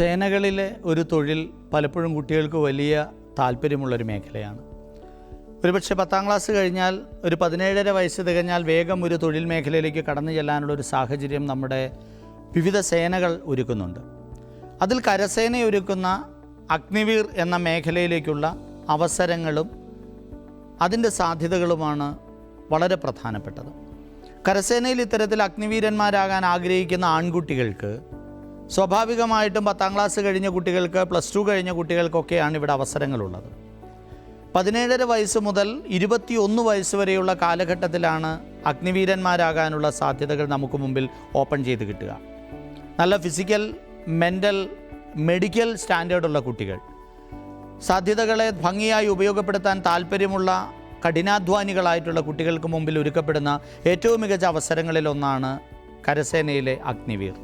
സേനകളിലെ ഒരു തൊഴിൽ പലപ്പോഴും കുട്ടികൾക്ക് വലിയ താല്പര്യമുള്ളൊരു മേഖലയാണ്. ഒരുപക്ഷെ പത്താം ക്ലാസ് കഴിഞ്ഞാൽ ഒരു പതിനേഴര വയസ്സ് തികഞ്ഞാൽ വേഗം ഒരു തൊഴിൽ മേഖലയിലേക്ക് കടന്നു ചെല്ലാനുള്ള ഒരു സാഹചര്യം നമ്മുടെ വിവിധ സേനകൾ ഒരുക്കുന്നുണ്ട്. അതിൽ കരസേന ഒരുക്കുന്ന അഗ്നിവീർ എന്ന മേഖലയിലേക്കുള്ള അവസരങ്ങളും അതിന്റെ സാധ്യതകളുമാണ് വളരെ പ്രധാനപ്പെട്ടത്. കരസേനയിൽ ഇത്തരത്തിൽ അഗ്നിവീരന്മാരാകാൻ ആഗ്രഹിക്കുന്ന ആൺകുട്ടികൾക്ക് സ്വാഭാവികമായിട്ടും പത്താം ക്ലാസ് കഴിഞ്ഞ കുട്ടികൾക്ക് പ്ലസ് ടു കഴിഞ്ഞ കുട്ടികൾക്കൊക്കെയാണ് ഇവിടെ അവസരങ്ങളുള്ളത്. പതിനേഴര വയസ്സ് മുതൽ ഇരുപത്തിയൊന്ന് വയസ്സ് വരെയുള്ള കാലഘട്ടത്തിലാണ് അഗ്നിവീരന്മാരാകാനുള്ള സാധ്യതകൾ നമുക്ക് മുമ്പിൽ ഓപ്പൺ ചെയ്ത് കിട്ടുക. നല്ല ഫിസിക്കൽ മെന്റൽ മെഡിക്കൽ സ്റ്റാൻഡേർഡുള്ള കുട്ടികൾ. സാധ്യതകളെ ഭംഗിയായി ഉപയോഗപ്പെടുത്താൻ താല്പര്യമുള്ള കഠിനാധ്വാനികളായിട്ടുള്ള കുട്ടികൾക്ക് മുമ്പിൽ ഒരുക്കപ്പെടുന്ന ഏറ്റവും മികച്ച അവസരങ്ങളിലൊന്നാണ് കരസേനയിലെ അഗ്നിവീർ.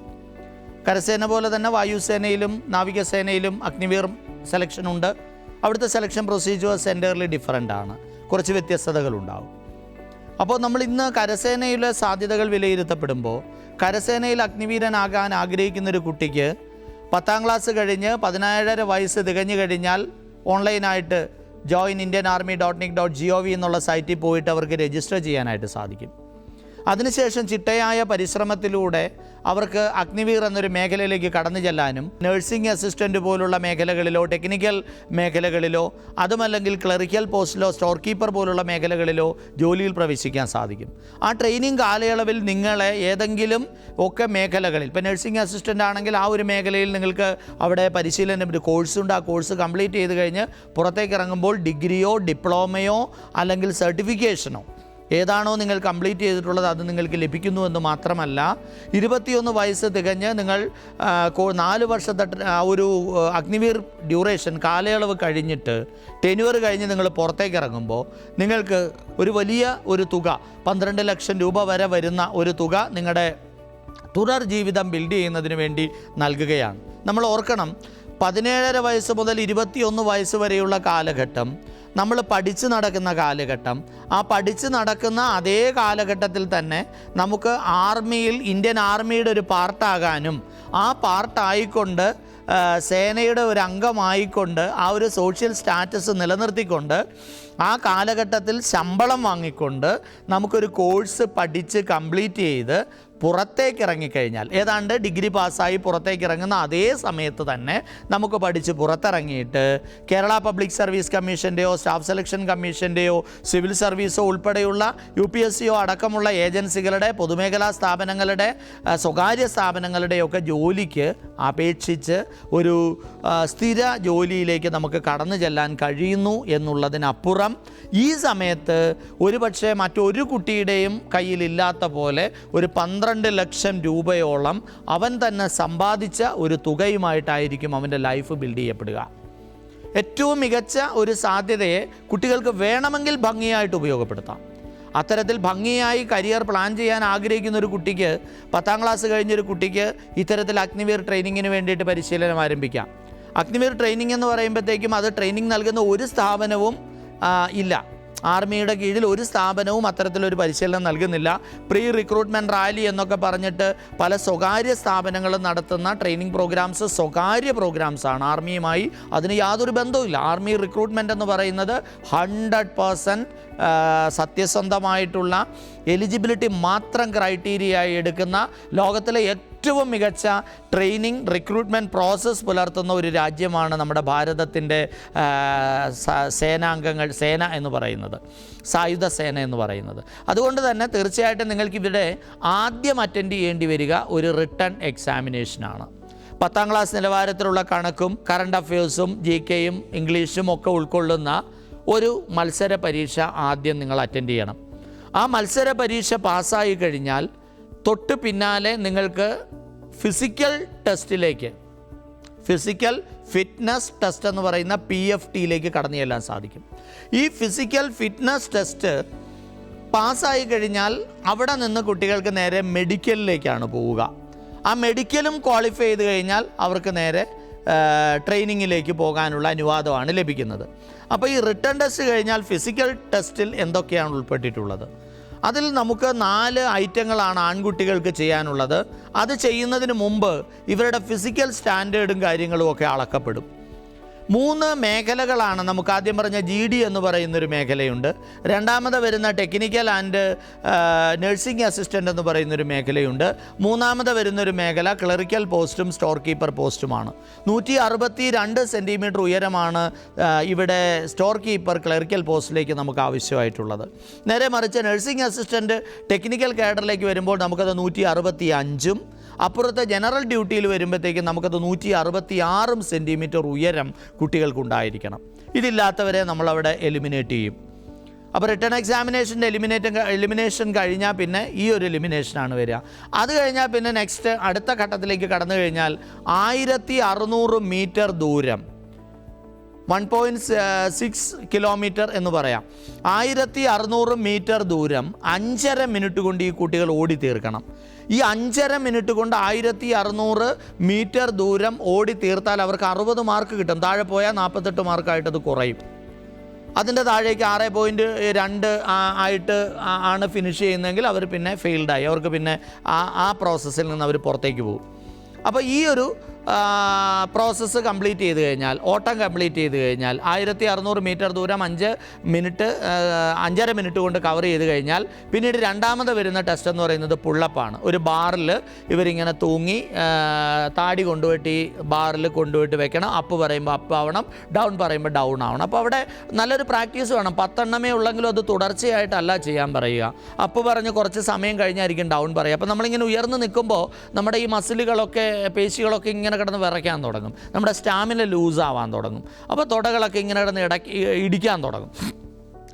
കരസേന പോലെ തന്നെ വായുസേനയിലും നാവികസേനയിലും അഗ്നിവീർ സെലക്ഷൻ ഉണ്ട്. അവിടുത്തെ സെലക്ഷൻ പ്രൊസീജിയേഴ്സ് എന്റയർലി ഡിഫറന്റ് ആണ്. കുറച്ച് വ്യത്യസ്തതകളുണ്ടാവും. അപ്പോൾ നമ്മൾ ഇന്ന് കരസേനയിലെ സാധ്യതകൾ വിലയിരുത്തപ്പെടുമ്പോൾ കരസേനയിൽ അഗ്നിവീരനാകാൻ ആഗ്രഹിക്കുന്ന ഒരു കുട്ടിക്ക് പത്താം ക്ലാസ് കഴിഞ്ഞ് പതിനേഴര വയസ്സ് തികഞ്ഞു കഴിഞ്ഞാൽ ഓൺലൈനായിട്ട് join Indian army dot nic dot G O V എന്നുള്ള സൈറ്റിൽ പോയിട്ട് അവർക്ക് രജിസ്റ്റർ ചെയ്യാനായിട്ട് സാധിക്കും. അതിനുശേഷം ചിട്ടയായ പരിശ്രമത്തിലൂടെ അവർക്ക് അഗ്നിവീർ എന്നൊരു മേഖലയിലേക്ക് കടന്നു ചെല്ലാനും നഴ്സിംഗ് അസിസ്റ്റന്റ് പോലുള്ള മേഖലകളിലോ ടെക്നിക്കൽ മേഖലകളിലോ അതുമല്ലെങ്കിൽ ക്ലറിക്കൽ പോസ്റ്റിലോ സ്റ്റോർ കീപ്പർ പോലുള്ള മേഖലകളിലോ ജോലിയിൽ പ്രവേശിക്കാൻ സാധിക്കും. ആ ട്രെയിനിങ് കാലയളവിൽ നിങ്ങളെ ഏതെങ്കിലും ഒക്കെ മേഖലകളിൽ ഇപ്പോൾ നഴ്സിംഗ് അസിസ്റ്റന്റ് ആണെങ്കിൽ ആ ഒരു മേഖലയിൽ നിങ്ങൾക്ക് അവിടെ പരിശീലനം ഒരു കോഴ്സുണ്ട് ആ കോഴ്സ് കംപ്ലീറ്റ് ചെയ്ത് കഴിഞ്ഞ് പുറത്തേക്ക് ഇറങ്ങുമ്പോൾ ഡിഗ്രിയോ ഡിപ്ലോമയോ അല്ലെങ്കിൽ സർട്ടിഫിക്കേഷനോ ഏതാണോ നിങ്ങൾ കംപ്ലീറ്റ് ചെയ്തിട്ടുള്ളത് അത് നിങ്ങൾക്ക് ലഭിക്കുന്നു എന്ന് മാത്രമല്ല ഇരുപത്തിയൊന്ന് വയസ്സ് തികഞ്ഞ് നിങ്ങൾ നാല് വർഷത്തെ ഒരു അഗ്നിവീർ ഡ്യൂറേഷൻ കാലയളവ് കഴിഞ്ഞിട്ട് ടെന്യൂർ കഴിഞ്ഞ് നിങ്ങൾ പുറത്തേക്ക് ഇറങ്ങുമ്പോൾ നിങ്ങൾക്ക് ഒരു വലിയ ഒരു തുക പന്ത്രണ്ട് ലക്ഷം രൂപ വരെ വരുന്ന ഒരു തുക നിങ്ങളുടെ തുടർ ജീവിതം ബിൽഡ് ചെയ്യുന്നതിന് വേണ്ടി നൽകുകയാണ്. നമ്മൾ ഓർക്കണം പതിനേഴര വയസ്സ് മുതൽ ഇരുപത്തിയൊന്ന് വയസ്സ് വരെയുള്ള കാലഘട്ടം നമ്മൾ പഠിച്ച് നടക്കുന്ന കാലഘട്ടം ആ പഠിച്ച് നടക്കുന്ന അതേ കാലഘട്ടത്തിൽ തന്നെ നമുക്ക് ആർമിയിൽ ഇന്ത്യൻ ആർമിയുടെ ഒരു പാർട്ടാകാനും ആ പാർട്ടായിക്കൊണ്ട് സേനയുടെ ഒരു അംഗമായിക്കൊണ്ട് ആ ഒരു സോഷ്യൽ സ്റ്റാറ്റസ് നിലനിർത്തിക്കൊണ്ട് ആ കാലഘട്ടത്തിൽ ശമ്പളം വാങ്ങിക്കൊണ്ട് നമുക്കൊരു കോഴ്സ് പഠിച്ച് കംപ്ലീറ്റ് ചെയ്ത് പുറത്തേക്ക് ഇറങ്ങിക്കഴിഞ്ഞാൽ ഏതാണ്ട് ഡിഗ്രി പാസ്സായി പുറത്തേക്ക് ഇറങ്ങുന്ന അതേ സമയത്ത് തന്നെ നമുക്ക് പഠിച്ച് പുറത്തിറങ്ങിയിട്ട് കേരള പബ്ലിക് സർവീസ് കമ്മീഷന്റെയോ സ്റ്റാഫ് സെലക്ഷൻ കമ്മീഷന്റെയോ സിവിൽ സർവീസോ ഉൾപ്പെടെയുള്ള യു പി എസ് സിയോ അടക്കമുള്ള ഏജൻസികളുടെ പൊതുമേഖലാ സ്ഥാപനങ്ങളുടെ സ്വകാര്യ സ്ഥാപനങ്ങളുടെയൊക്കെ ജോലിക്ക് അപേക്ഷിച്ച് ഒരു സ്ഥിര ജോലിയിലേക്ക് നമുക്ക് കടന്നു ചെല്ലാൻ കഴിയുന്നു എന്നുള്ളതിനപ്പുറം ഈ സമയത്ത് ഒരുപക്ഷെ മറ്റൊരു കുട്ടിയുടെയും കയ്യിലില്ലാത്ത പോലെ ഒരു പന്ത്രണ്ട് ലക്ഷം രൂപയോളം അവൻ തന്നെ സമ്പാദിച്ച ഒരു തുകയുമായിട്ടായിരിക്കും അവന്റെ ലൈഫ് ബിൽഡ് ചെയ്യപ്പെടുക. ഏറ്റവും മികച്ച ഒരു സാധ്യതയെ കുട്ടികൾക്ക് വേണമെങ്കിൽ ഭംഗിയായിട്ട് ഉപയോഗപ്പെടുത്താം. അത്തരത്തിൽ ഭംഗിയായി കരിയർ പ്ലാൻ ചെയ്യാൻ ആഗ്രഹിക്കുന്ന ഒരു കുട്ടിക്ക് പത്താം ക്ലാസ് കഴിഞ്ഞൊരു കുട്ടിക്ക് ഇത്തരത്തിൽ അഗ്നിവീർ ട്രെയിനിങ്ങിന് വേണ്ടിയിട്ട് പരിശീലനം ആരംഭിക്കാം. അഗ്നിവീർ ട്രെയിനിങ് എന്ന് പറയുമ്പോഴത്തേക്കും അത് ട്രെയിനിങ് നൽകുന്ന ഒരു സ്ഥാപനവും ഇല്ല. ആർമിയുടെ കീഴിൽ ഒരു സ്ഥാപനവും അത്തരത്തിലൊരു പരിശീലനം നൽകുന്നില്ല. പ്രീ റിക്രൂട്ട്മെന്റ് റാലി എന്നൊക്കെ പറഞ്ഞിട്ട് പല സ്വകാര്യ സ്ഥാപനങ്ങളും നടത്തുന്ന ട്രെയിനിങ് പ്രോഗ്രാംസ് സ്വകാര്യ പ്രോഗ്രാംസ് ആണ്. ആർമിയുമായി അതിന് യാതൊരു ബന്ധവുമില്ല. ആർമി റിക്രൂട്ട്മെന്റ് എന്ന് പറയുന്നത് ഹൺഡ്രഡ് പേഴ്സന്റ് സത്യസന്ധമായിട്ടുള്ള എലിജിബിലിറ്റി മാത്രം ക്രൈറ്റീരിയ ആയി എടുക്കുന്ന ലോകത്തിലെ ഏറ്റവും മികച്ച ട്രെയിനിങ് റിക്രൂട്ട്മെന്റ് പ്രോസസ്സ് പുലർത്തുന്ന ഒരു രാജ്യമാണ് നമ്മുടെ ഭാരതത്തിന്റെ സേനാംഗങ്ങൾ സേന എന്ന് പറയുന്നത്. സായുധ സേന എന്ന് പറയുന്നത്. അതുകൊണ്ട് തന്നെ തീർച്ചയായിട്ടും നിങ്ങൾക്ക് ഇവിടെ ആദ്യം അറ്റൻഡ് ചെയ്യേണ്ടി വരിക ഒരു റിട്ടേൺ എക്സാമിനേഷനാണ് പത്താം ക്ലാസ് നിലവാരത്തിലുള്ള കണക്കും കറണ്ട് അഫയേഴ്സും ജി കെയും ഇംഗ്ലീഷും ഒക്കെ ഉൾക്കൊള്ളുന്ന ഒരു മത്സര പരീക്ഷ ആദ്യം നിങ്ങൾ അറ്റൻഡ് ചെയ്യണം. ആ മത്സര പരീക്ഷ പാസ്സായി കഴിഞ്ഞാൽ തൊട്ട് പിന്നാലെ നിങ്ങൾക്ക് ഫിസിക്കൽ ടെസ്റ്റിലേക്ക് ഫിസിക്കൽ ഫിറ്റ്നസ് ടെസ്റ്റ് എന്ന് പറയുന്ന പി എഫ് ടിയിലേക്ക് കടന്നു ചെല്ലാൻ സാധിക്കും. ഈ ഫിസിക്കൽ ഫിറ്റ്നസ് ടെസ്റ്റ് പാസ്സായി കഴിഞ്ഞാൽ അവിടെ നിന്ന് കുട്ടികൾക്ക് നേരെ മെഡിക്കലിലേക്കാണ് പോവുക. ആ മെഡിക്കലും ക്വാളിഫൈ ചെയ്ത് കഴിഞ്ഞാൽ അവർക്ക് നേരെ ട്രെയിനിങ്ങിലേക്ക് പോകാനുള്ള അനുവാദമാണ് ലഭിക്കുന്നത്. അപ്പോൾ ഈ റിട്ടേൺ ടെസ്റ്റ് കഴിഞ്ഞാൽ ഫിസിക്കൽ ടെസ്റ്റിൽ എന്തൊക്കെയാണ് ഉൾപ്പെട്ടിട്ടുള്ളത്? അതിൽ നമുക്ക് നാല് ഐറ്റങ്ങളാണ് ആൺകുട്ടികൾക്ക് ചെയ്യാനുള്ളത്. അത് ചെയ്യുന്നതിന് മുമ്പ് ഇവരുടെ ഫിസിക്കൽ സ്റ്റാൻഡേർഡും കാര്യങ്ങളും ഒക്കെ അളക്കപ്പെടും. മൂന്ന് മേഖലകളാണ് നമുക്ക് ആദ്യം പറഞ്ഞ ജി ഡി എന്ന് പറയുന്നൊരു മേഖലയുണ്ട്. രണ്ടാമത് വരുന്ന ടെക്നിക്കൽ ആൻഡ് നഴ്സിംഗ് അസിസ്റ്റന്റ് എന്ന് പറയുന്നൊരു മേഖലയുണ്ട്. മൂന്നാമത് വരുന്നൊരു മേഖല ക്ലറിക്കൽ പോസ്റ്റും സ്റ്റോർ കീപ്പർ പോസ്റ്റുമാണ്. നൂറ്റി അറുപത്തി രണ്ട് സെന്റിമീറ്റർ ഉയരമാണ് ഇവിടെ സ്റ്റോർ കീപ്പർ ക്ലറിക്കൽ പോസ്റ്റിലേക്ക് നമുക്ക് ആവശ്യമായിട്ടുള്ളത്. നേരെ മറിച്ച് നഴ്സിംഗ് അസിസ്റ്റന്റ് ടെക്നിക്കൽ കേഡറിലേക്ക് വരുമ്പോൾ നമുക്കത് നൂറ്റി അറുപത്തി അഞ്ചും അപ്പുറത്തെ ജനറൽ ഡ്യൂട്ടിയിൽ വരുമ്പോഴത്തേക്കും നമുക്കത് നൂറ്റി അറുപത്തി ആറും സെന്റിമീറ്റർ ഉയരം കുട്ടികൾക്കുണ്ടായിരിക്കണം. ഇതില്ലാത്തവരെ നമ്മളവിടെ എലിമിനേറ്റ് ചെയ്യും. അപ്പോൾ റിട്ടേൺ എക്സാമിനേഷന്റെ എലിമിനേറ്റ് എലിമിനേഷൻ കഴിഞ്ഞാൽ പിന്നെ ഈ ഒരു എലിമിനേഷനാണ് വരിക. അത് കഴിഞ്ഞാൽ പിന്നെ നെക്സ്റ്റ് അടുത്ത ഘട്ടത്തിലേക്ക് കടന്നു കഴിഞ്ഞാൽ ആയിരത്തി അറുന്നൂറ് മീറ്റർ ദൂരം വൺ പോയിന്റ് സിക്സ് കിലോമീറ്റർ എന്ന് പറയാം. ആയിരത്തി അറുന്നൂറ് മീറ്റർ ദൂരം അഞ്ചര മിനിറ്റ് കൊണ്ട് ഈ കുട്ടികൾ ഓടി തീർക്കണം ഈ അഞ്ചര മിനിറ്റ് കൊണ്ട് ആയിരത്തി അറുന്നൂറ് മീറ്റർ ദൂരം ഓടി തീർത്താൽ അവർക്ക് അറുപത് മാർക്ക് കിട്ടും. താഴെ പോയാൽ നാൽപ്പത്തെട്ട് മാർക്കായിട്ടത് കുറയും. അതിന്റെ താഴേക്ക് ആറ് പോയിന്റ് രണ്ട് ആയിട്ട് ആണ് ഫിനിഷ് ചെയ്യുന്നതെങ്കിൽ അവർ പിന്നെ ഫെയിൽഡായി അവർക്ക് പിന്നെ ആ ആ പ്രോസസ്സിൽ നിന്ന് അവർ പുറത്തേക്ക് പോകും. അപ്പോൾ ഈ ഒരു പ്രോസസ്സ് കംപ്ലീറ്റ് ചെയ്ത് കഴിഞ്ഞാൽ ഓട്ടം കംപ്ലീറ്റ് ചെയ്ത് കഴിഞ്ഞാൽ ആയിരത്തി അറുന്നൂറ് മീറ്റർ ദൂരം അഞ്ച് മിനിറ്റ് അഞ്ചര മിനിറ്റ് കൊണ്ട് കവർ ചെയ്ത് കഴിഞ്ഞാൽ പിന്നീട് രണ്ടാമത് വരുന്ന ടെസ്റ്റ് എന്ന് പറയുന്നത് പുള്ളപ്പാണ് ഒരു ബാറിൽ ഇവരിങ്ങനെ തൂങ്ങി താടി കൊണ്ടുപോയിട്ട് ഈ ബാറിൽ കൊണ്ടുപോയിട്ട് വെക്കണം. അപ്പ് പറയുമ്പോൾ അപ്പ് ആവണം ഡൗൺ പറയുമ്പോൾ ഡൗൺ ആവണം. അപ്പോൾ അവിടെ നല്ലൊരു പ്രാക്ടീസ് വേണം. പത്തെണ്ണമേ ഉള്ളെങ്കിലും അത് തുടർച്ചയായിട്ടല്ല ചെയ്യാൻ പറയുക. അപ്പ് പറഞ്ഞ് കുറച്ച് സമയം കഴിഞ്ഞായിരിക്കും ഡൗൺ പറയുക. അപ്പോൾ നമ്മളിങ്ങനെ ഉയർന്നു നിൽക്കുമ്പോൾ നമ്മുടെ ഈ മസിലുകളൊക്കെ പേശികളൊക്കെ ഇങ്ങനെ കിടന്ന് വിറയ്ക്കാൻ തുടങ്ങും. നമ്മുടെ സ്റ്റാമിന ലൂസാവാൻ തുടങ്ങും. അപ്പോൾ തുടകളൊക്കെ ഇങ്ങനെ കിടന്ന് ഇടയ്ക്ക് ഇടിക്കാൻ തുടങ്ങും.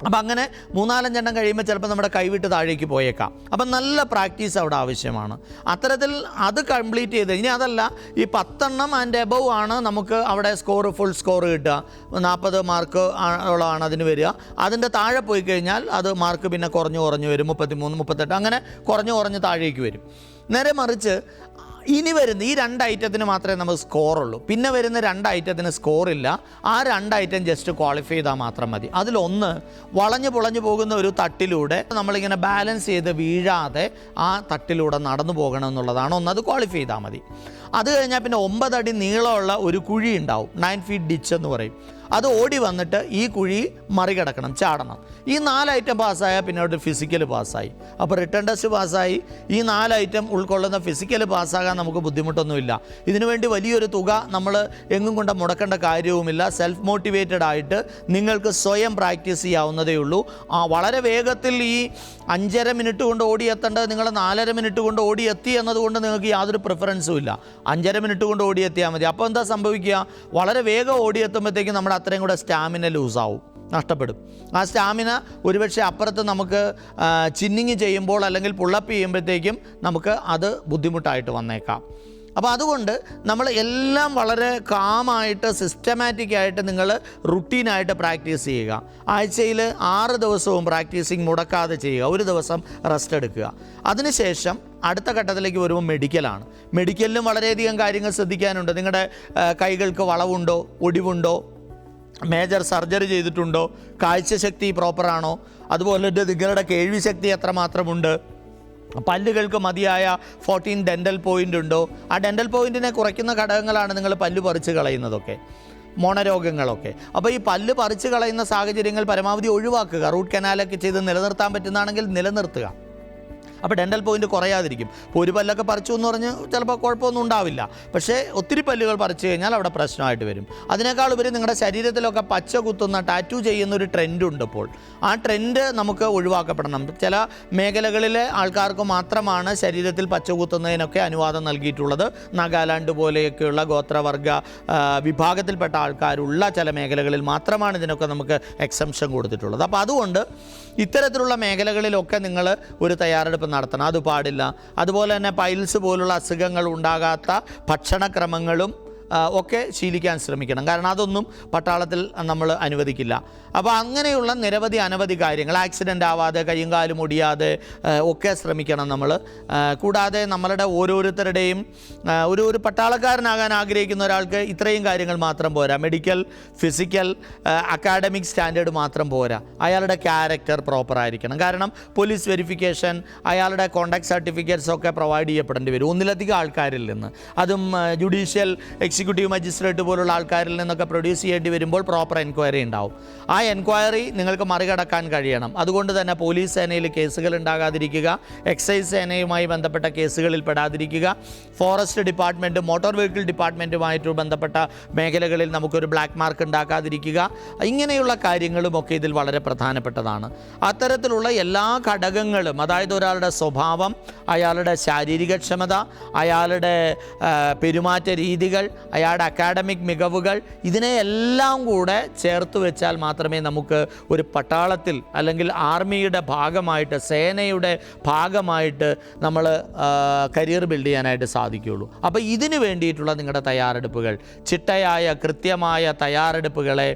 അപ്പം അങ്ങനെ മൂന്നാലഞ്ച് മൂന്നാലഞ്ചെണ്ണം കഴിയുമ്പോൾ ചിലപ്പോൾ നമ്മുടെ കൈവിട്ട് താഴേക്ക് പോയേക്കാം. അപ്പം നല്ല പ്രാക്ടീസ് അവിടെ ആവശ്യമാണ്. അത്തരത്തിൽ അത് കംപ്ലീറ്റ് ചെയ്ത് ഇനി അതല്ല ഈ പത്തെണ്ണം ആൻഡ് എബവ് ആണ് നമുക്ക് അവിടെ സ്കോർ ഫുൾ സ്കോർ കിട്ടുക. നാൽപ്പത് മാർക്ക് ഉള്ളതാണ് അതിന് വരിക. അതിന്റെ താഴെ പോയി കഴിഞ്ഞാൽ അത് മാർക്ക് പിന്നെ കുറഞ്ഞു കുറഞ്ഞു വരും. മുപ്പത്തി മൂന്ന് മുപ്പത്തെട്ട് അങ്ങനെ കുറഞ്ഞു കുറഞ്ഞ് താഴേക്ക് വരും. നേരെ മറിച്ച് ഇനി വരുന്ന ഈ രണ്ട് ഐറ്റത്തിന് മാത്രമേ നമുക്ക് സ്കോറുള്ളൂ പിന്നെ വരുന്ന രണ്ട് ഐറ്റത്തിന് സ്കോറില്ല ആ രണ്ട് ഐറ്റം ജസ്റ്റ് ക്വാളിഫൈ ചെയ്താൽ മാത്രം മതി. അതിലൊന്ന് വളഞ്ഞു പുളഞ്ഞു പോകുന്ന ഒരു തട്ടിലൂടെ നമ്മളിങ്ങനെ ബാലൻസ് ചെയ്ത് വീഴാതെ ആ തട്ടിലൂടെ നടന്നു പോകണം എന്നുള്ളതാണ്. ഒന്ന് അത് ക്വാളിഫൈ ചെയ്താൽ മതി. അത് കഴിഞ്ഞാൽ പിന്നെ ഒമ്പതടി നീളമുള്ള ഒരു കുഴി ഉണ്ടാവും. നയൻ ഫീറ്റ് ഡിച്ച് എന്ന് പറയും. അത് ഓടി വന്നിട്ട് ഈ കുഴി മറികടക്കണം ചാടണം. ഈ നാല് ഐറ്റം പാസ്സായാൽ പിന്നെ അവിടെ ഫിസിക്കൽ പാസ്സായി അപ്പോൾ റിട്ടേൺ ടെസ്റ്റ് പാസ്സായി ഈ നാല് ഐറ്റം ഉൾക്കൊള്ളുന്ന ഫിസിക്കൽ പാസ്സാകാൻ നമുക്ക് ബുദ്ധിമുട്ടൊന്നുമില്ല. ഇതിനുവേണ്ടി വലിയൊരു തുക നമ്മൾ എങ്ങും കൊണ്ട് മുടക്കേണ്ട കാര്യവുമില്ല. സെൽഫ് മോട്ടിവേറ്റഡ് ആയിട്ട് നിങ്ങൾക്ക് സ്വയം പ്രാക്ടീസ് ചെയ്യാവുന്നതേ ഉള്ളൂ. ആ വളരെ വേഗത്തിൽ ഈ അഞ്ചര മിനിറ്റ് കൊണ്ട് ഓടിയെത്തേണ്ടത് നിങ്ങൾ നാലര മിനിറ്റ് കൊണ്ട് ഓടിയെത്തി എന്നതുകൊണ്ട് നിങ്ങൾക്ക് യാതൊരു പ്രിഫറൻസും ഇല്ല. അഞ്ചര മിനിറ്റ് കൊണ്ട് ഓടിയെത്തിയാൽ മതി. അപ്പോൾ എന്താ സംഭവിക്കുക? വളരെ വേഗം ഓടിയെത്തുമ്പോഴത്തേക്കും നമ്മുടെ അത്രയും കൂടെ സ്റ്റാമിന ലൂസാവും. നഷ്ടപ്പെടും. ആ സ്റ്റാമിന ഒരുപക്ഷെ അപ്പുറത്ത് നമുക്ക് ചിന്നിങ് ചെയ്യുമ്പോൾ അല്ലെങ്കിൽ പുള്ളപ്പ് ചെയ്യുമ്പോഴത്തേക്കും നമുക്ക് അത് ബുദ്ധിമുട്ടായിട്ട് വന്നേക്കാം. അപ്പോൾ അതുകൊണ്ട് നമ്മൾ എല്ലാം വളരെ കാമായിട്ട് സിസ്റ്റമാറ്റിക്കായിട്ട് നിങ്ങൾ റുട്ടീനായിട്ട് പ്രാക്ടീസ് ചെയ്യുക. ആഴ്ചയിൽ ആറ് ദിവസവും പ്രാക്ടീസിങ് മുടക്കാതെ ചെയ്യുക. ഒരു ദിവസം റെസ്റ്റ് എടുക്കുക. അതിനുശേഷം അടുത്ത ഘട്ടത്തിലേക്ക് വരുമ്പോൾ മെഡിക്കലാണ് മെഡിക്കലിലും വളരെയധികം കാര്യങ്ങൾ ശ്രദ്ധിക്കാനുണ്ട്. നിങ്ങളുടെ കൈകൾക്ക് വളവുണ്ടോ? ഒടിവുണ്ടോ? മേജർ സർജറി ചെയ്തിട്ടുണ്ടോ? കാഴ്ചശക്തി പ്രോപ്പറാണോ അതുപോലെ നിങ്ങളുടെ കേൾവി ശക്തി എത്രമാത്രമുണ്ട്? പല്ലുകൾക്ക് മതിയായ ഫോർട്ടീൻ ഡെന്റൽ പോയിന്റ് ഉണ്ടോ? ആ ഡെന്റൽ പോയിന്റിനെ കുറയ്ക്കുന്ന ഘടകങ്ങളാണ് നിങ്ങൾ പല്ല് പറിച്ച് കളയുന്നതൊക്കെ മോണരോഗങ്ങളൊക്കെ. അപ്പോൾ ഈ പല്ല് പറിച്ച് കളയുന്ന സാഹചര്യങ്ങൾ പരമാവധി ഒഴിവാക്കുക. റൂട്ട് കനാലൊക്കെ ചെയ്ത് നിലനിർത്താൻ പറ്റുന്നതാണെങ്കിൽ നിലനിർത്തുക. അപ്പോൾ ഡെന്റൽ പോയിന്റ് കുറയാതിരിക്കും. ഇപ്പോൾ ഒരു പല്ലൊക്കെ പറിച്ചു എന്ന് പറഞ്ഞ് ചിലപ്പോൾ കുഴപ്പമൊന്നും ഉണ്ടാവില്ല. പക്ഷേ ഒത്തിരി പല്ലുകൾ പറിച്ചു കഴിഞ്ഞാൽ അവിടെ പ്രശ്നമായിട്ട് വരും. അതിനേക്കാൾ ഉപരി നിങ്ങളുടെ ശരീരത്തിലൊക്കെ പച്ച കുത്തുന്ന ടാറ്റു ചെയ്യുന്ന ഒരു ട്രെൻഡ് ഉണ്ട് ഇപ്പോൾ. ആ ട്രെൻഡ് നമുക്ക് ഒഴിവാക്കപ്പെടണം. ചില മേഖലകളിലെ ആൾക്കാർക്ക് മാത്രമാണ് ശരീരത്തിൽ പച്ച കുത്തുന്നതിനൊക്കെ അനുവാദം നൽകിയിട്ടുള്ളത്. നാഗാലാൻഡ് പോലെയൊക്കെയുള്ള ഗോത്രവർഗ വിഭാഗത്തിൽപ്പെട്ട ആൾക്കാരുള്ള ചില മേഖലകളിൽ മാത്രമാണ് ഇതിനൊക്കെ നമുക്ക് എക്സംഷൻ കൊടുത്തിട്ടുള്ളത്. അപ്പോൾ അതുകൊണ്ട് ഇത്തരത്തിലുള്ള മേഖലകളിലൊക്കെ നിങ്ങൾ ഒരു തയ്യാറെടുപ്പ് നടത്തണം. അത് പാടില്ല. അതുപോലെ തന്നെ പൈൽസ് പോലുള്ള അസുഖങ്ങൾ ഉണ്ടാകാത്ത ഭക്ഷണക്രമങ്ങളും ഒക്കെ ശീലിക്കാൻ ശ്രമിക്കണം. കാരണം അതൊന്നും പട്ടാളത്തിൽ നമ്മൾ അനുവദിക്കില്ല. അപ്പോൾ അങ്ങനെയുള്ള നിരവധി അനവധി കാര്യങ്ങൾ ആക്സിഡന്റ് ആവാതെ കയ്യും കാലും ഒടിയാതെ ഒക്കെ ശ്രമിക്കണം നമ്മൾ കൂടാതെ നമ്മളുടെ ഓരോരുത്തരുടെയും ഒരു ഒരു പട്ടാളക്കാരനാകാൻ ആഗ്രഹിക്കുന്ന ഒരാൾക്ക് ഇത്രയും കാര്യങ്ങൾ മാത്രം പോരാ. മെഡിക്കൽ ഫിസിക്കൽ അക്കാഡമിക് സ്റ്റാൻഡേർഡ് മാത്രം പോരാ. അയാളുടെ ക്യാരക്ടർ പ്രോപ്പർ ആയിരിക്കണം. കാരണം പോലീസ് വെരിഫിക്കേഷൻ അയാളുടെ കോണ്ടാക്ട് സർട്ടിഫിക്കറ്റ്സ് ഒക്കെ പ്രൊവൈഡ് ചെയ്യപ്പെടേണ്ടി വരും. ഒന്നിലധികം ആൾക്കാരിൽ നിന്ന്. അതും ജുഡീഷ്യൽ എക്സിക്യൂട്ടീവ് മജിസ്ട്രേറ്റ് പോലുള്ള ആൾക്കാരിൽ നിന്നൊക്കെ പ്രൊഡ്യൂസ് ചെയ്യേണ്ടി വരുമ്പോൾ പ്രോപ്പർ എൻക്വയറി ഉണ്ടാവും. ആ എൻക്വയറി നിങ്ങൾക്ക് മറികടക്കാൻ കഴിയണം. അതുകൊണ്ട് തന്നെ പോലീസ് സേനയിൽ കേസുകൾ ഉണ്ടാകാതിരിക്കുക എക്സൈസ് സേനയുമായി ബന്ധപ്പെട്ട കേസുകളിൽ പെടാതിരിക്കുക ഫോറസ്റ്റ് ഡിപ്പാർട്ട്മെന്റ് മോട്ടോർ വെഹിക്കിൾ ഡിപ്പാർട്ട്മെന്റുമായിട്ട് ബന്ധപ്പെട്ട മേഖലകളിൽ നമുക്കൊരു ബ്ലാക്ക് മാർക്ക് ഉണ്ടാക്കാതിരിക്കുക ഇങ്ങനെയുള്ള കാര്യങ്ങളുമൊക്കെ ഇതിൽ വളരെ പ്രധാനപ്പെട്ടതാണ്. അത്തരത്തിലുള്ള എല്ലാ ഘടകങ്ങളും അതായത് ഒരാളുടെ സ്വഭാവം അയാളുടെ ശാരീരികക്ഷമത അയാളുടെ പെരുമാറ്റ രീതികൾ അയാളുടെ അക്കാഡമിക് മികവുകൾ ഇതിനെയെല്ലാം കൂടെ ചേർത്ത് വെച്ചാൽ മാത്രമേ നമുക്ക് ഒരു പട്ടാളത്തിൽ അല്ലെങ്കിൽ ആർമിയുടെ ഭാഗമായിട്ട് സേനയുടെ ഭാഗമായിട്ട് നമ്മൾ കരിയർ ബിൽഡ് ചെയ്യാനായിട്ട് സാധിക്കുകയുള്ളൂ. അപ്പോൾ ഇതിനു വേണ്ടിയിട്ടുള്ള നിങ്ങളുടെ തയ്യാറെടുപ്പുകൾ ചിട്ടയായ കൃത്യമായ തയ്യാറെടുപ്പുകളെ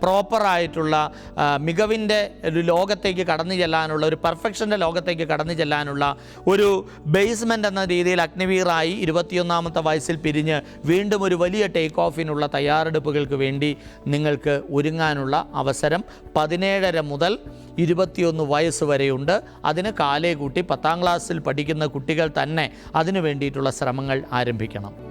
പ്രോപ്പറായിട്ടുള്ള മികവിന്റെ ഒരു ലോകത്തേക്ക് കടന്നു ചെല്ലാനുള്ള ഒരു പെർഫെക്ഷന്റെ ലോകത്തേക്ക് കടന്നു ചെല്ലാനുള്ള ഒരു ബേസ്മെന്റ് എന്ന രീതിയിൽ അഗ്നിവീറായി ഇരുപത്തിയൊന്നാമത്തെ വയസ്സിൽ പിരിഞ്ഞ് വീണ്ടും ഒരു വലിയ ടേക്ക് ഓഫിനുള്ള തയ്യാറെടുപ്പുകൾക്ക് വേണ്ടി നിങ്ങൾക്ക് ഒരുങ്ങാനുള്ള അവസരം പതിനേഴര മുതൽ ഇരുപത്തിയൊന്ന് വയസ്സ് വരെയുണ്ട്. അതിന് കാലേ കൂട്ടി പത്താം ക്ലാസ്സിൽ പഠിക്കുന്ന കുട്ടികൾ തന്നെ അതിനു വേണ്ടിയിട്ടുള്ള ശ്രമങ്ങൾ ആരംഭിക്കണം.